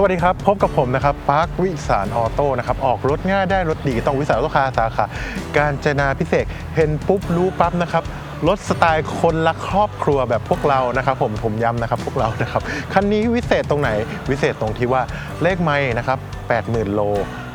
สวัสดีครับ พบกับผมนะครับปาร์ควิสารออโต้นะครับออกรถง่ายได้รถดีต้องวิสารออโต้คาสาขาการจนาพิเศษเห็นปุ๊บรู้ปั๊บนะครับรถสไตล์คนละครอบครัวแบบพวกเรานะครับผมผมย้ำนะครับพวกเรานะครับคันนี้วิเศษตรงไหนวิเศษตรงที่ว่าเลขไม่นะครับ80,000 โล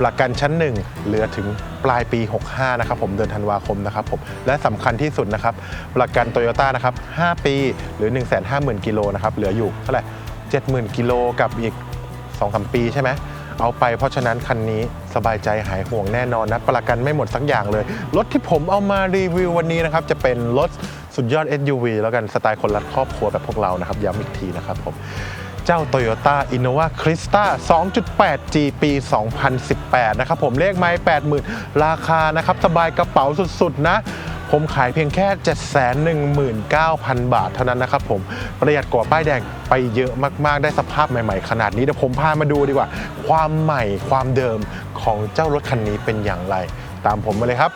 ประกันชั้น1เหลือถึงปลายปี 65 นะครับผมเดือนธันวาคมนะครับผมและสำคัญที่สุดนะครับประกันโตโยต้านะครับ5ปีหรือ 150,000 กิโลนะครับเหลืออยู่เท่าไหร่70,000 กิโลกับอีก 2-3สปีใช่ไหมเอาไปเพราะฉะนั้นคันนี้สบายใจหายห่วงแน่นอนนะประกันไม่หมดสักอย่างเลย รถที่ผมเอามารีวิววันนี้นะครับ จะเป็นรถสุดยอด SUV แล้วกันสไตล์คนรักครอบครัวแบบพวกเรานะครับย้ำอีกทีนะครับผมเจ้า Toyota Innova Crista 2.8G ปี 2018 นะครับผมเลขไม้80,000 ราคานะครับ สบายกระเป๋าสุด ๆ นะ ผมขายเพียงแค่ 719,000 บาทเท่านั้นนะครับผมประหยัดกว่าป้ายแดงไปเยอะมาก ๆ ได้สภาพใหม่ ๆ ขนาดนี้เดี๋ยวผมพามาดูดีกว่า ความใหม่ความเดิมของเจ้ารถคันนี้เป็นอย่างไร ตามผมมาเลยครับ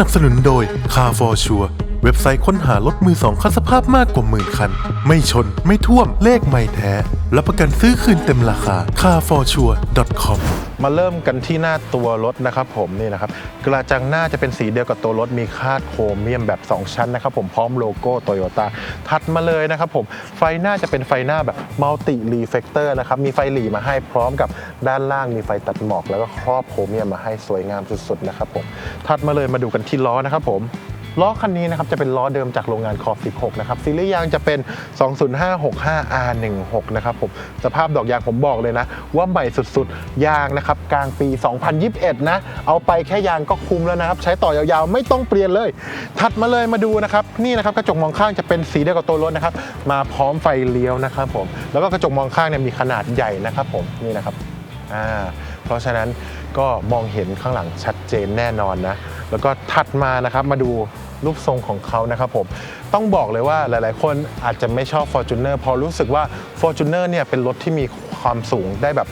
นับสนุนโดย Car for Sure เว็บไซต์ค้นหารถมือสองคัดสภาพมากกว่าหมื่นคัน ไม่ชน ไม่ท่วม เลขไม่แท้ รับประกันซื้อคืนเต็มราคา carforsure.com มาเริ่มกันที่หน้าตัวรถนะครับผมนี่นะครับ กระจังหน้าจะเป็นสีเดียวกับตัวรถมีคาดโครเมียมแบบ 2 ชั้นนะครับผมพร้อมโลโก้โตโยต้าถัดมาเลยนะครับผมไฟหน้าจะเป็นไฟหน้าแบบมัลติรีเฟกเตอร์นะครับมีไฟหลีมาให้พร้อมกับด้านล่างมีไฟตัดหมอก แล้วก็ครอบโครเมียมมาให้สวยงามสุดๆนะครับผมถัดมาเลยมาดูกันที่ล้อนะครับผม ล้อคันนี้นะครับจะเป็นล้อเดิมจากโรงงานคอ16นะครับซีรีส์ยางจะเป็น 20565R16 นะครับผมสภาพดอกยางผมบอกเลยนะ ว่าใหม่สุดๆ ยางนะครับกลางปี 2021 นะ เอาไปแค่ยางก็คุ้มแล้วนะครับ ใช้ต่อยาวๆ ไม่ต้องเปลี่ยนเลย ถัดมาเลยมาดูนะครับ นี่นะครับกระจกมองข้างจะเป็นสีเดียวกับตัวรถนะครับ มาพร้อมไฟเลี้ยวนะครับผมแล้วก็กระจกมองข้างเนี่ยมีขนาดใหญ่นะครับผมนี่นะครับอ่าเพราะฉะนั้นก็มองเห็นข้างหลังชัดเจนแน่นอนนะ แล้วก็ถัดมานะครับมาดู รูปทรงของเขานะครับผมต้องบอกเลยว่าหลายๆ คนอาจจะไม่ชอบ Fortuner พอรู้สึกว่า Fortuner เนี่ยเป็นรถที่มีความสูงได้แบบ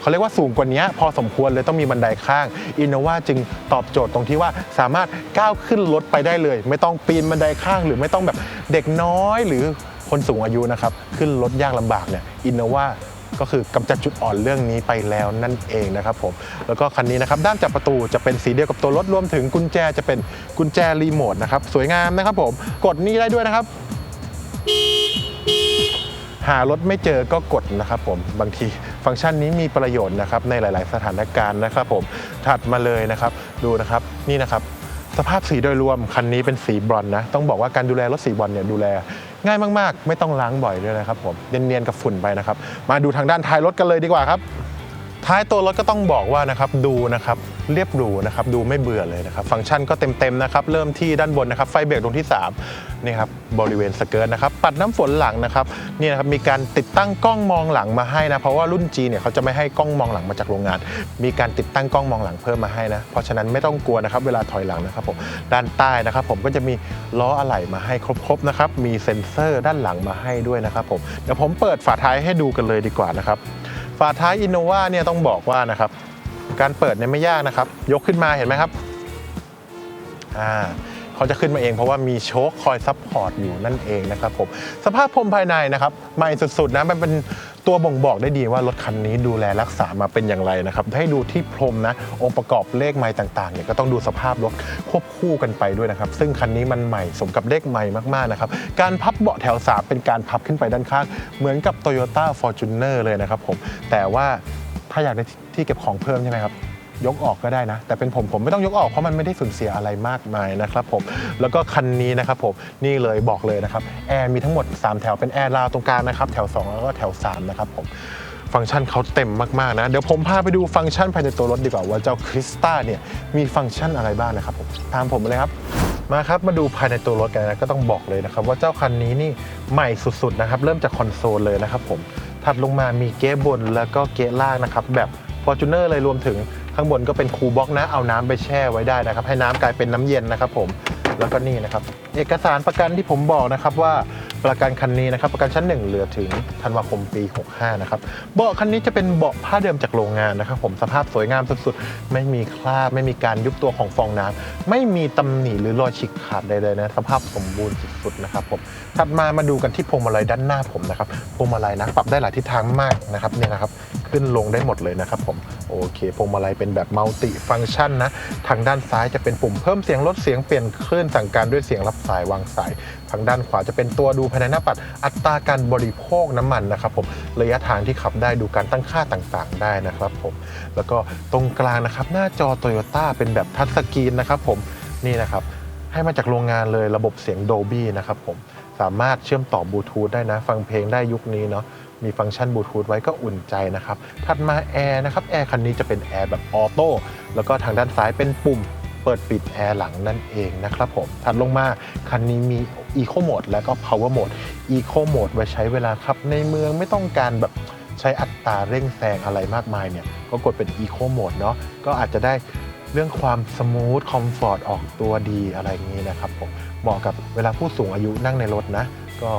เขาเรียกว่าสูงกว่านี้พอสมควรเลยต้องมีบันไดข้าง Innova จึงตอบโจทย์ตรงที่ว่าสามารถก้าวขึ้นรถไปได้เลย ไม่ต้องปีนบันไดข้าง หรือไม่ต้องแบบเด็กน้อยหรือคนสูงอายุนะครับ ขึ้นรถยากลำบากเนี่ย Innova ก็คือกำจัดจุดอ่อนเรื่องนี้ไปแล้วนั่นเองนะครับผมแล้วก็คันนี้นะครับด้านจับประตูจะเป็นสีเดียวกับตัวรถรวมถึงกุญแจจะเป็นกุญแจรีโมทนะครับสวยงามนะครับผมกดนี่ได้ด้วยนะครับหารถไม่เจอก็กดนะครับผมบางทีฟังก์ชันนี้มีประโยชน์นะครับในหลาย ๆ สถานการณ์นะครับผมถัดมาเลยนะครับดูนะครับนี่นะครับ สภาพสีโดยรวมคันนี้เป็นสีบรอนนะ ต้องบอกว่าการดูแลรถสีบรอนเนี่ยดูแล ง่ายมาก ๆ ไม่ต้องล้างบ่อยด้วยนะครับผมเนียนๆกับฝุ่นไปนะครับ มาดูทางด้านท้ายรถกันเลยดีกว่าครับ ท้ายตัวรถก็ต้องบอกว่านะครับดูนะครับเรียบหรูนะครับดูไม่เบื่อเลยนะครับฟังก์ชันก็เต็มๆนะครับเริ่มที่ด้านบนนะครับไฟเบรกตรงที่3นี่ครับบริเวณสเกิร์ตนะครับปัดน้ำฝนหลังนะครับนี่นะครับมีการติดตั้งกล้องมองหลังมาให้นะเพราะว่ารุ่น G เนี่ยเขาจะไม่ให้กล้องมองหลังมาจากโรงงาน มีการติดตั้งกล้องมองหลังเพิ่มมาให้นะเพราะฉะนั้นไม่ต้องกลัวนะครับเวลาถอยหลังนะครับผมด้านใต้นะครับผมก็จะมีล้ออะไหล่มาให้ครบๆนะครับมีเซ็นเซอร์ด้านหลังมาให้ด้วยนะครับผมเดี๋ยวผมเปิดฝาท้ายให้ดูกันเลยดีกว่านะครับ ฝาท้ายอินโนวาเนี่ยต้องบอกว่านะครับ การเปิดเนี่ยไม่ยากนะครับ ยกขึ้นมาเห็นไหมครับอ่าเขาจะขึ้นมาเองเพราะว่ามีโชคคอยซับพอร์ตอยู่นั่นเองนะครับผมสภาพพรมภายในนะครับใหม่สุดๆนะมันเป็น ตัวบ่งบอกได้ดีว่ารถคันนี้ดูแลรักษามาเป็นอย่างไรนะครับให้ดูที่พรมนะ องค์ประกอบเลขไม้ต่างๆเนี่ยก็ต้องดูสภาพรถควบคู่กันไปด้วยนะครับ ซึ่งคันนี้มันใหม่สมกับเลขใหม่มากๆนะครับ การพับเบาะแถวสามเป็นการพับขึ้นไปด้านข้าง เหมือนกับ Toyota Fortuner เลยนะครับผมแต่ว่าถ้าอยากได้ที่เก็บของเพิ่มใช่ไหมครับ ยกออกก็ได้นะ แต่เป็นผมผมไม่ต้องยกออกเพราะมันไม่ได้สูญเสียอะไรมากมายนะครับผมแล้วก็คันนี้นะครับผมนี่เลยบอกเลยนะครับแอร์มีทั้งหมด 3 แถวเป็นแอร์ราวตรงกลางนะครับแถว 2 แล้วก็แถว 3 นะครับผมฟังก์ชันเขาเต็มมากๆนะ เดี๋ยวผมพาไปดูฟังก์ชันภายในตัวรถดีกว่าว่าเจ้าคริสต้าเนี่ยมีฟังก์ชันอะไรบ้างนะครับผมตามผมเลยครับมาครับมาดูภายในตัวรถกันนะก็ต้องบอกเลยนะครับว่าเจ้าคันนี้นี่ใหม่สุดๆนะครับเริ่มจากคอนโซลเลยนะครับผมถัดลงมามีเก๊บนแล้วก็เก๊ล่างนะครับแบบ f o r t u n e r เลยรวมถึง ข้างบนก็เป็นคูลบ็อกนะเอาน้ำไปแช่ไว้ได้นะครับ ให้น้ำกลายเป็นน้ำเย็นนะครับผมแล้วก็นี่นะครับ เอกสารประกันที่ผมบอกนะครับว่าประกันคันนี้นะครับ ประกันชั้นหนึ่งเหลือถึงธันวาคมปี 65 นะครับ เบาะคันนี้จะเป็นเบาะผ้าเดิมจากโรงงานนะครับ ผมสภาพสวยงามสุดๆ ไม่มีคราบ ไม่มีการยุบตัวของฟองน้ำไม่มีตำหนิหรือรอยฉีกขาดใดๆนะสภาพสมบูรณ์สุดๆนะครับผมถัดมามาดูกันที่พวงมาลัยด้านหน้าผมนะครับพวงมาลัยนะปรับได้หลายทิศทางมากนะครับเนี่ยนะครับ ขึ้นลงได้หมดเลยนะครับผมโอเคพวงมาลัยเป็นแบบมัลติฟัง c t ชันนะทางด้านซ้ายจะเป็นปุ่มเพิ่มเสียงลดเสียงเปลี่ยนคลื่นสั่งการด้วยเสียงรับสายวางสาย ทางด้านขวาจะเป็นตัวดูภายในหน้าปัดอัตราการบริโภคน้ำมันนะครับผมระยะทางที่ขับได้ดูการตั้งค่าต่างๆ ได้นะครับผมแล้วก็ตรงกลางนะครับหน้าจอโตโยต้าเป็นแบบทัชสกรีนนะครับผมนี่นะครับให้มาจากโรงงานเลยระบบเสียง Dolby นะครับผมสามารถเชื่อมต่อบลูทูธได้นะ ฟังเพลงได้ยุคนี้เนาะ มีฟังก์ชันบลูทูธไว้ก็อุ่นใจนะครับ ถัดมาแอร์นะครับแอร์คันนี้จะเป็นแอร์แบบออโต้แล้วก็ทางด้านซ้ายเป็นปุ่มเปิดปิดแอร์หลังนั่นเองนะครับผมถัดลงมาคันนี้มี Eco Mode แล้วก็ Power Mode Eco Mode ไว้ใช้เวลาขับในเมืองไม่ต้องการแบบใช้อัตราเร่งแซงอะไรมากมายเนี่ย ก็กดเป็น Eco Mode เนาะก็อาจจะได้เรื่องความสมูทคอมฟอร์ตออกตัวดีอะไรอย่างนี้นะครับผมเหมาะกับเวลาผู้สูงอายุนั่งในรถนะ ก็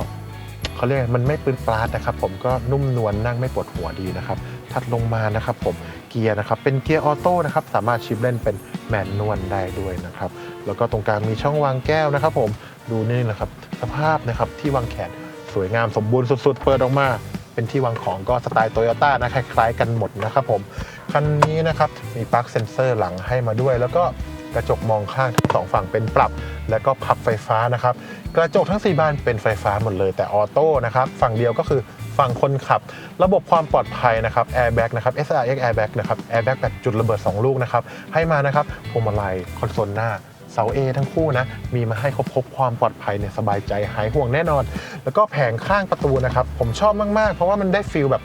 เขาเรียกมันไม่ปืนปลาดนะครับผมก็นุ่มนวลนั่งไม่ปวดหัวดีนะครับถัดลงมานะครับผมเกียร์นะครับเป็นเกียร์ออโต้นะครับสามารถชิปเล่นเป็นแมนนวลได้ด้วยนะครับแล้วก็ตรงกลางมีช่องวางแก้วนะครับ ผมดูนี่นะครับสภาพนะครับที่วางแขนสวยงามสมบูรณ์สุด ๆ เปิดออกมาเป็นที่วางของก็สไตล์โตโยต้านะคล้ายๆกันหมดนะครับผมคันนี้นะครับมีปลั๊กเซนเซอร์หลังให้มาด้วย แล้วก็ กระจกมองข้างทั้งสองฝั่งเป็นปรับ แล้วก็พับไฟฟ้านะครับ กระจกทั้ง 4 บานเป็นไฟฟ้าหมดเลยแต่ออโต้นะครับ ฝั่งเดียวก็คือฝั่งคนขับ ระบบความปลอดภัยนะครับแอร์แบ็กนะครับ SRX Airbag นะครับแอร์แบ็กแบบจุดระเบิด 2 ลูกนะครับ ให้มานะครับพวงมาลัยคอนโซลหน้าเสา A ทั้งคู่นะ มีมาให้ครบครบความปลอดภัยเนี่ยสบายใจหายห่วงแน่นอน แล้วก็แผงข้างประตูนะครับ ผมชอบมาก ๆ เพราะว่ามันได้ฟีลแบบ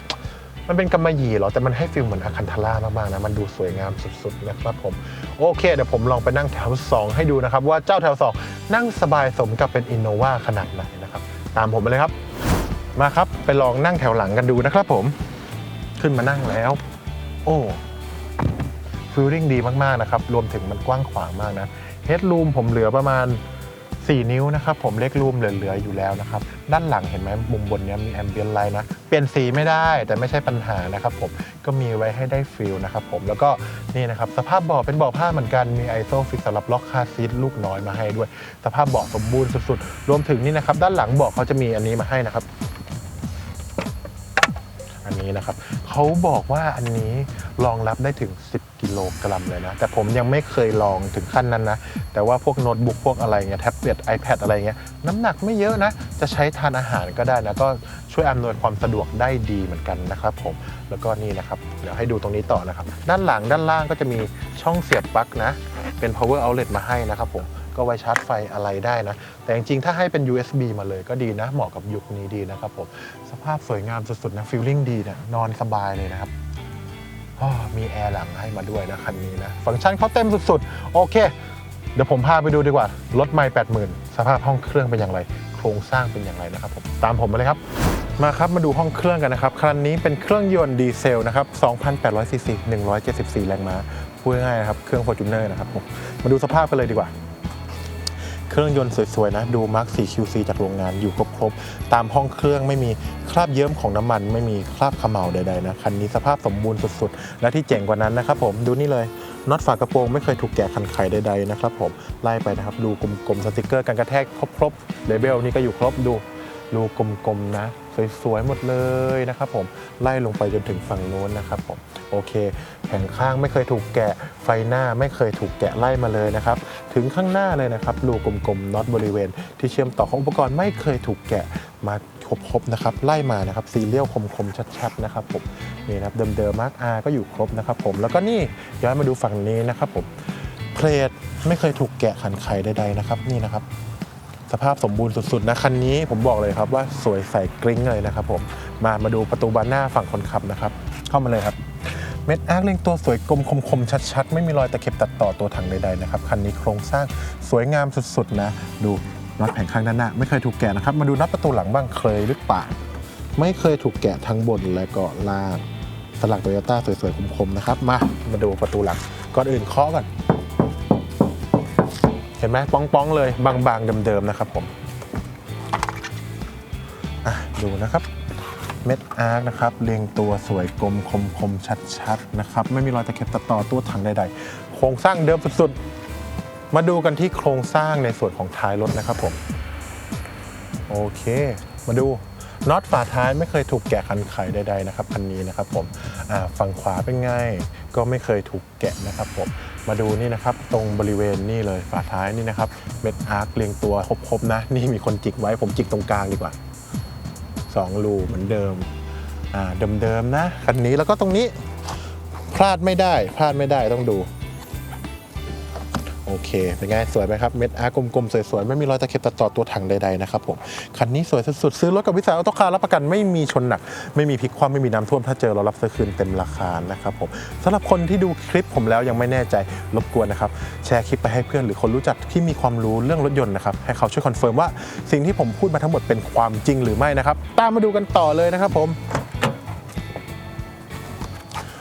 มันเป็นกำมะหยี่เหรอ แต่มันให้ฟีลเหมือนอาคันทารามากๆนะ มันดูสวยงามสุดๆนะครับผม โอเค เดี๋ยวผมลองไปนั่งแถว 2 ให้ดูนะครับ ว่าเจ้าแถว 2 นั่งสบายสมกับเป็นอินโนวาขนาดไหนนะครับ ตามผมมาเลยครับ มาครับ ไปลองนั่งแถวหลังกันดูนะครับผม ขึ้นมานั่งแล้ว โอ้ฟิลลิ่งดีมากๆนะครับ รวมถึงมันกว้างขวางมากนะเฮดรูมผมเหลือประมาณ 4 นิ้วนะครับผมเล็กรูมเหลือๆอยู่แล้วนะครับด้านหลังเห็นไหมมุมบนนี้มีแอมเบียนไลน์นะเปลี่ยนสีไม่ได้แต่ไม่ใช่ปัญหานะครับผมก็มีไว้ให้ได้ฟิลนะครับผมแล้วก็นี่นะครับสภาพเบาะเป็นเบาะผ้าเหมือนกันมีไอโซฟิกสำหรับล็อกคาซีทลูกน้อยมาให้ด้วย สภาพเบาะสมบูรณ์สุดๆ รวมถึงนี่นะครับด้านหลังเบาะเขาจะมีอันนี้มาให้นะครับ อันนี้นะครับเขาบอกว่าอันนี้รองรับได้ถึง 10 กิโลกรัมเลยนะ แต่ผมยังไม่เคยลองถึงขั้นนั้นนะ แต่ว่าพวกโน้ตบุ๊กพวกอะไรเงี้ยแท็บเล็ต iPad อะไรเงี้ยน้ำหนักไม่เยอะนะ จะใช้ทานอาหารก็ได้นะ ก็ช่วยอำนวยความสะดวกได้ดีเหมือนกันนะครับผมแล้วก็นี่นะครับ เดี๋ยวให้ดูตรงนี้ต่อนะครับ ด้านหลังด้านล่างก็จะมีช่องเสียบปลั๊กนะเป็น power outlet มาให้นะครับผม ก็ไว้ชาร์จไฟอะไรได้นะ แต่จริงๆ ถ้าให้เป็น USB มาเลยก็ดีนะ เหมาะกับยุคนี้ดีนะครับผม สภาพสวยงามสุดๆนะฟีลลิ่งดีนะนอนสบายเลยนะครับมีแอร์หลังให้มาด้วยนะคันนี้นะ ฟังก์ชันเขาเต็มสุดๆ โอเค เดี๋ยวผมพาไปดูดีกว่า รถไม่80,000สภาพห้องเครื่องเป็นอย่างไร โครงสร้างเป็นอย่างไรนะครับผม ตามผมมาเลยครับ มาครับมาดูห้องเครื่องกันนะครับ คันนี้เป็นเครื่องยนต์ดีเซลนะครับ2,800ซีซี174 แรงม้า พูดง่ายๆนะครับ เครื่อง Fortuner นะครับผม มาดูสภาพกันเลยดีกว่า เครื่องยนต์สวยๆนะดู Mark 4 QC จากโรงงานอยู่ครบๆตามห้องเครื่องไม่มีคราบเยิ้มของน้ำมัน ไม่มีคราบขม่าใดๆนะคันนี้สภาพสมบูรณ์สุดๆ และที่เจ๋งกว่านั้นนะครับผมดูนี่เลยน็อตฝากระโปรงไม่เคยถูกแกะคันไขใดๆนะครับผมไล่ไปนะครับดูกลมๆสติกเกอร์การกระแทกครบๆเลเบลนี่ก็อยู่ครบดู ดูกลมๆนะ สวยๆหมดเลยนะครับผมไล่ลงไปจนถึงฝั่งโน้นนะครับผมโอเค แผงข้างไม่เคยถูกแกะไฟหน้าไม่เคยถูกแกะไล่มาเลยนะครับ ถึงข้างหน้าเลยนะครับรูกลมๆน็อตบริเวณ ที่เชื่อมต่อของอุปกรณ์ไม่เคยถูกแกะมาครบๆนะครับไล่มานะครับซีเรียลคมๆชัดๆนะครับผมนี่นะครับเดิมๆมาร์กอาก็อยู่ครบนะครับผมแล้วก็นี่ย้อนมาดูฝั่งนี้นะครับผมเพลทไม่เคยถูกแกะขันไขใดๆนะครับนี่นะครับ สภาพสมบูรณ์สุดๆนะคันนี้ผมบอกเลยครับว่าสวยใสกริ้งเลยนะครับผมมามาดูประตูบานหน้าฝั่งคนขับนะครับ เข้ามาเลยครับ เม็ดอาร์คเรียงตัวสวยกลมคมๆชัด ๆ ไม่มีรอยตะเข็บตัดต่อตัวถังใดๆนะครับคันนี้โครงสร้างสวยงามสุดๆนะ ดูน็อตแผงข้างด้านหน้าไม่เคยถูกแกะนะครับมาดูน็อตประตูหลังบ้างเคยหรือเปล่าไม่เคยถูกแกะทั้งบนและก็ล่างสลักโตโยต้าสวยๆคมๆนะครับมามาดูประตูหลังก่อนอื่นเคาะก่อน ห็นไหมป้องๆเลยบางๆเดิมๆนะครับผมดูนะครับเม็ดอาร์คนะครับเรียงตัวสวยกลมคมคมชัดๆนะครับไม่มีรอยตะเข็บตะต่อตัวถังใดๆ โครงสร้างเดิมสุดๆ มาดูกันที่โครงสร้างในส่วนของท้ายรถนะครับผม โอเค มาดูน็อตฝาท้ายไม่เคยถูกแกะคันไขใดๆนะครับคันนี้นะครับผมฝั่งขวาเป็นไงก็ไม่เคยถูกแกะนะครับผม มาดูนี่นะครับ ตรงบริเวณนี่เลยฝาท้ายนี่นะครับเม็ดอาร์คเรียงตัวครบๆนะ นี่มีคนจิกไว้ผมจิกตรงกลางดีกว่า 2 รูเหมือนเดิมอ่าเดิมๆนะคันนี้แล้วก็ตรงนี้พลาดไม่ได้พลาดไม่ได้ต้องดู โอเค เป็นไง สวยไหมครับ เม็ดอาร์กลมๆ สวยๆ ไม่มีรอยตะเข็บตัดต่อตัวถังใดๆ นะครับผม คันนี้สวยสุดๆ ซื้อรถกับวิสาออโตคาร์รับประกันไม่มีชนหนัก ไม่มีพลิกคว่ำไม่มีน้ำท่วม ถ้าเจอเรารับซื้อคืนเต็มราคานะครับผมสำหรับคนที่ดูคลิปผมแล้วยังไม่แน่ใจรบกวนนะครับ แชร์คลิปไปให้เพื่อนหรือคนรู้จักที่มีความรู้เรื่องรถยนต์นะครับ ให้เขาช่วยคอนเฟิร์มว่าสิ่งที่ผมพูดมาทั้งหมดเป็นความจริงหรือไม่นะครับ ตามมาดูกันต่อเลยนะครับผม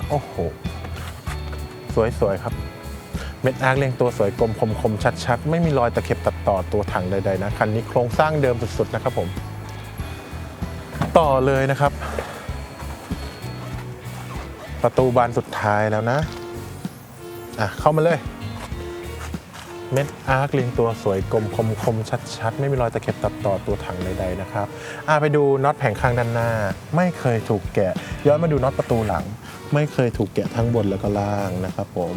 โอ้โห สวยๆ ครับ เม็ดอาร์คเรียงตัวสวยกลมคมคมชัดๆ ไม่มีรอยตะเข็บตัดต่อตัวถังใดๆนะคันนี้โครงสร้างเดิมสุดๆนะครับผม ต่อเลยนะครับ ประตูบานสุดท้ายแล้วนะอะเข้ามาเลยเม็ดอาร์คเรียงตัวสวยกลมคมคมชัดๆ ไม่มีรอยตะเข็บตัดต่อตัวถังใดๆนะครับอะไปดูน็อตแผงข้างด้านหน้า ไม่เคยถูกแกะ ย้อนมาดูน็อตประตูหลัง ไม่เคยถูกแกะทั้งบนแล้วก็ล่างนะครับผม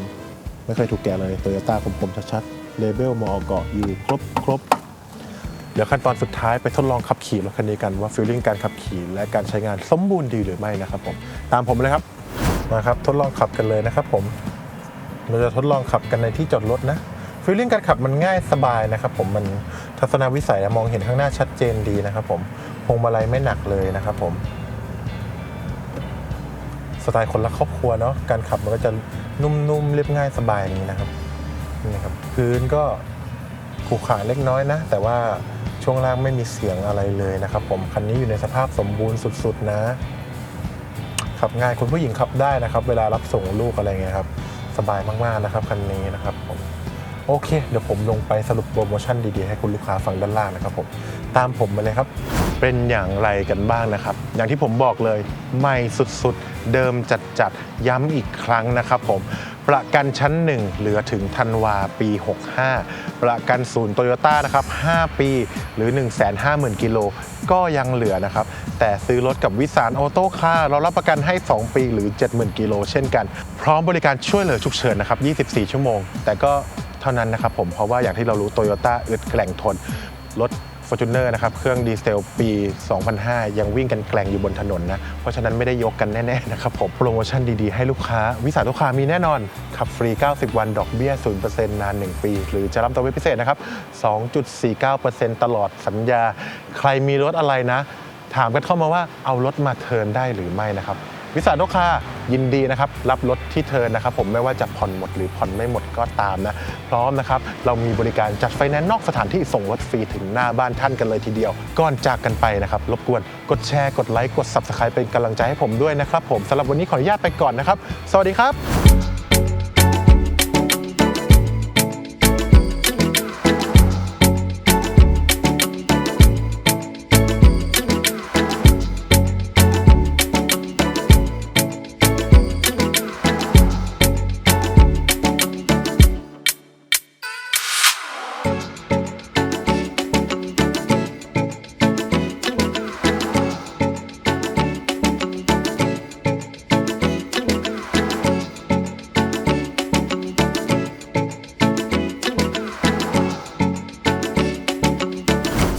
ไม่เคยถูกแกะเลยโตโยต้าคมๆชัดๆเลเบลมอเกาะอยู่ครบครบเดี๋ยวขั้นตอนสุดท้ายไปทดลองขับขี่รถคันนี้กันว่าฟีลลิ่งการขับขี่และการใช้งานสมบูรณ์ดีหรือไม่นะครับผมตามผมเลยครับมาครับทดลองขับกันเลยนะครับผมเราจะทดลองขับกันในที่จอดรถนะฟีลลิ่งการขับมันง่ายสบายนะครับผมมันทัศนวิสัยมองเห็นข้างหน้าชัดเจนดีนะครับผมพวงมาลัยไม่หนักเลยนะครับผม สไตล์คนละครอบครัวเนาะการขับมันก็จะนุ่มๆเรียบง่ายสบายอย่างนี้นะครับนี่ครับพื้นก็ขรุขระเล็กน้อยนะ แต่ว่าช่วงล่างไม่มีเสียงอะไรเลยนะครับ ผมคันนี้อยู่ในสภาพสมบูรณ์สุดๆนะ ขับง่ายคุณผู้หญิงขับได้นะครับ เวลารับส่งลูกอะไรเงี้ยครับ สบายมากๆนะครับคันนี้นะครับผมโอเค เดี๋ยวผมลงไปสรุปโปรโมชั่นดีๆ ให้คุณลูกค้าฟังด้านล่างนะครับผมตามผมมาเลยครับ เป็นอย่างไรกันบ้างนะครับ อย่างที่ผมบอกเลย ใหม่สุดๆ เดิมจัดๆ ย้ำอีกครั้งนะครับผม ประกันชั้น 1 เหลือถึงธันวาปี 65 ประกันศูนย์โตโยต้านะครับ 5 ปีหรือ 150,000 กิโลก็ยังเหลือนะครับ แต่ซื้อรถกับวิสารออโต้คาร์เรารับประกันให้ 2 ปีหรือ 70,000 กิโลเช่นกัน พร้อมบริการช่วยเหลือฉุกเฉินนะครับ 24 ชั่วโมง แต่ก็เท่านั้นนะครับผมเพราะว่าอย่างที่เรารู้โตโยต้าอึดแกร่งทนรถ f o r t u n e r นะครับ เครื่องดีเซลปี 2005 ยังวิ่งกันแกล่งอยู่บนถนนนะ เพราะฉะนั้นไม่ได้ยกกันแน่ ๆ นะครับผมโปรโมชั่นดีๆ ให้ลูกค้า วิสาลูกค้ามีแน่นอน ขับฟรี 90 วันดอกเบี้ย 0%นาน 1 ปี หรือจะรับตัวเว็บพิเศษนะครับ 2.49%ตลอดสัญญา ใครมีรถอะไรนะ ถามกันเข้ามาว่าเอารถมาเทิร์นได้หรือไม่นะครับ วิสาโนคายินดีนะครับรับรถที่เธอนนะครับผมไม่ว่าจะผ่อนหมดหรือผ่อนไม่หมดก็ตามนะ พร้อมนะครับเรามีบริการจัดไฟแนนซ์นอกสถานที่ส่งรถฟรีถึงหน้าบ้านท่านกันเลยทีเดียว ก่อนจากกันไปนะครับรบกวนกดแชร์กดไลค์กด Subscribe เป็นกำลังใจให้ผมด้วยนะครับผมสำหรับวันนี้ขออนุญาตไปก่อนนะครับ สวัสดีครับ